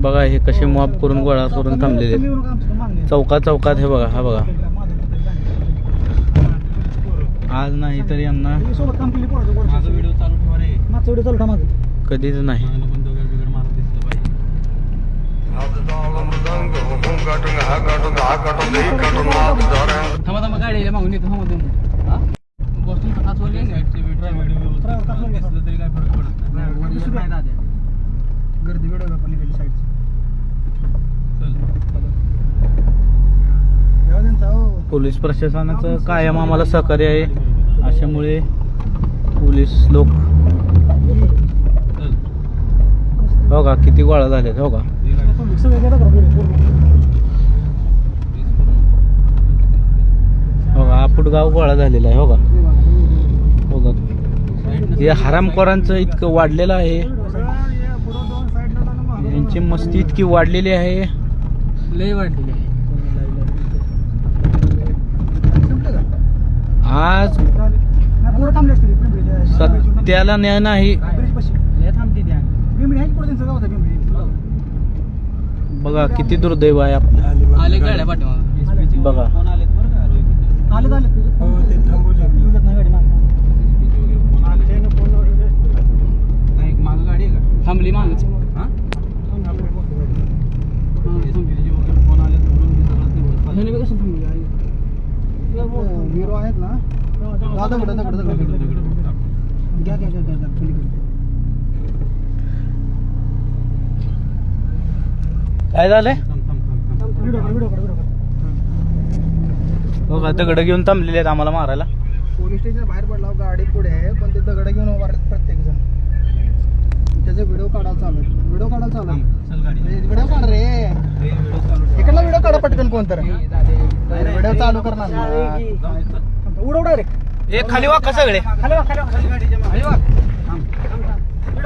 बघा हे कसे मॉब करून गोळा करून थांबलेले. चौकात चौकात हे बघा हा बघा. आज नाही तर यांना व्हिडिओ चालू ठेवा रे मागचा व्हिडिओ चालू ठेवा मागं. कधीच नाही मागून गर्दी व्हिडिओ का त्यांचा हो. पोलीस प्रशासनाचं कायम आम्हाला सहकार्य आहे. अशामुळे पोलीस लोक हो का? किती गोळा झालेत हो का? ही गाडी. सगळं गेलं का? हो का? आपुटगाव गोळा झालेला आहे हो का? हे बघा, हो का? हे हरामखोरांचं इतकं वाढलेलं आहे. यांची मस्ती इतकी वाढलेली आहे लय संपलं का? आज. सत्याला न्याय नाही आहे? बघा किती दुर्दैव आहे आपलं आले गाड्या पाठीमागं. बघा फोन आलेत बरं का रोहित आलेत, आलेत. येऊ देत नाही गाडी मागं. फोन आले नाही मागं गाडी आहे का थांबली मागच हा SPG वगैरे फोन आले म्हणून मी सगळं तेवढं चालू. कसं थांबली गाडी? अं, हिरो आहेत ना दगड. दगड बघ टाक. घ्या, घ्या, घ्या. काय काढ. बघा दगड घेऊन थांबलेले आहेत आम्हाला मारायला पोलीस स्टेशन बाहेर पडला गाडी पुढे आहे पण ते दगड घेऊन उभा राहतात प्रत्येक जण त्याचा व्हिडिओ काढायला चालू आहे व्हिडिओ काढायला चालू व्हिडिओ काढ रे हे व्हिडिओ चालू ठेवा. इकडला व्हिडिओ काढा पटकन कोण तर. व्हिडिओ चालू करणार ना. जाऊ, चल. उडव डायरेक्ट ए खाली वाका सगळे खाली वा, खाली खाली. व्हिडिओ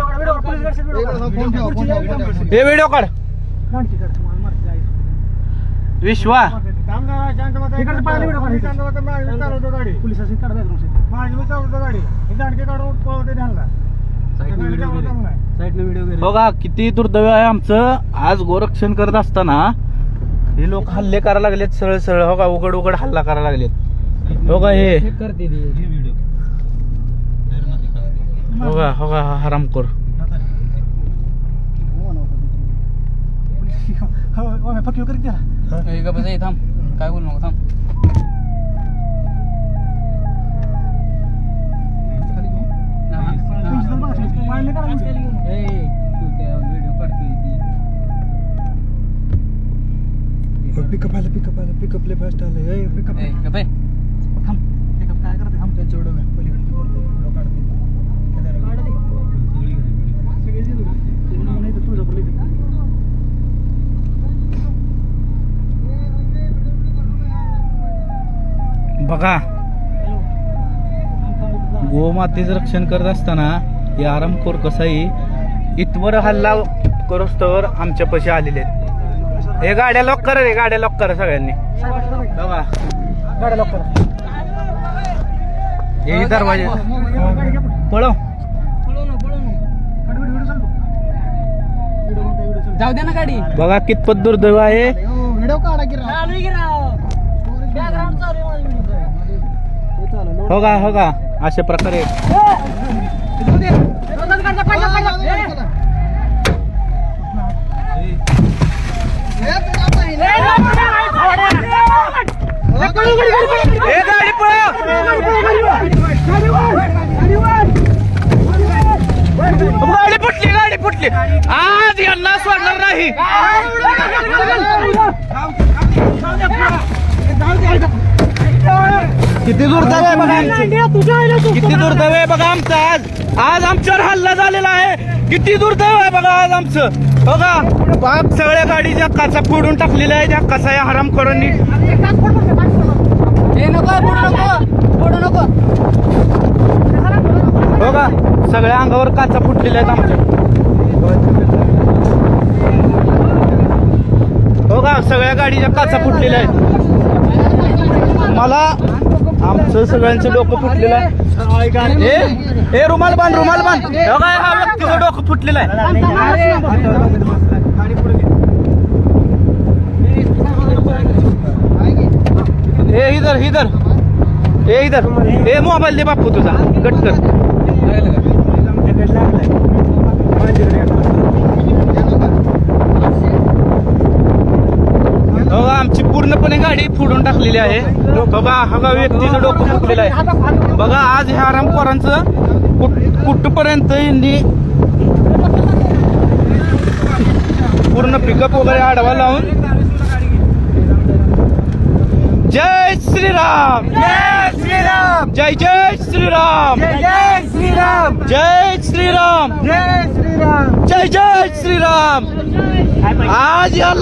काढ, व्हिडिओ काढ, पोलीस गाडीचा व्हिडिओ काढ. फोन ठेवा, फोन ठेवा, फोन ठेवा. हे व्हिडिओ काढ गाडीची काढ, तुम्हाला मारते आहे. विश्वा इकडचं पाहिलं व्हिडिओ काढ, इकडचं. पोलिसाची काढ background seat. साईडनं व्हिडिओ घे रे. साईडनं व्हिडिओ घे रे. बघा किती दुर्दैव आहे आमचं आज गोरक्षण करत असताना हे लोक हल्ले करायला लागलेत सरळ सरळ. हो का उघड उघड हल्ला करायला लागलेत. हो का हे? हे करते. हो का हो का हा हरामखोर आता रे. हो ना, पोलीस- हो, हो, मी फकीव करीत त्याला. हे गप्प बस, हे थांब. काय बोलू नको थांब. घेऊन. पिकअप आलं पिकअप आलं पिकअप लय फास्ट आलं ए पिकअप ए, गप्प आहे. थांब पिकअप काय करते थांब त्यांचं व्हिडिओ घ्या पलीकडे व्हिडिओ काढते काढ दे. सगळी घे रे व्हिडिओ. सगळे जे व्हिडिओ. ते म्हणून नाही तर तुळजापूरला इथे. बघा. गोमातेचं रक्षण करत असताना हे आरामखोर कसाही इथवर हल्ला करोस्तवर आमच्या पशी आलेले आहेत हे गाड्या लॉक करा रे गाड्या लॉक करा सगळ्यांनी बघा गाड्या लॉक करा हे दरवाजे. पळव. जाऊ दे ना गाडी बघा कितपत दुर्दैव आहे हो, व्हिडिओ काढा की राव. चालू की राव बॅकग्राऊंड चालू आहे माझं व्हिडिओ. हे. हो का हो का अशा प्रकारे जाऊ दे. हा. ए, हे पिकअप आहे ना. ए, नको, नको, नको. हो, गाडी, गाडी, गाडी, गाडी. ए गाडी पळव गाडी फुटली गाडी फुटली आज यांना सोडणार नाही किती दुर्दैव आहे बघा. आमचं. किती दुर्दैव आहे बघा आमचं आज. आज आमच्यावर हल्ला झालेला आहे. किती दुर्दैव आहे बघा आज आमचं. बघा बाप सगळ्या गाडीच्या काचा फोडून टाकलेल्या आहे त्या कसा या हरामखोरांनी बघा सगळ्या अंगावर काचा फुटलेल्या आहेत आमच्या. बघा सगळ्या गाडीच्या काचा फुटलेल्या आहेत. मला आमचं सगळ्यांचं डोकं फुटलेलं आहे. ए रुमाल बांध रुमाल बांध. काय हा व्यक्तीचं डोकं फुटलेलं आहे. ए इधर इधर. ए इधर. ए मोबाईल दे बापू तुझा. कट कर. आमची पूर्णपणे गाडी फोडून टाकलेली आहे. बघा हा व्यक्तीचं डोकं फुटलेलं आहे. बघा आज ह्या आरामखोरांचं कुठ कुठपर्यंत यांनी पूर्ण पिकअप वगैरे आडवा लावून जय श्रीराम! जय श्रीराम! जय जय श्रीराम! जय श्रीराम! जय श्रीराम! जय श्रीराम! जय जय श्रीराम! आज या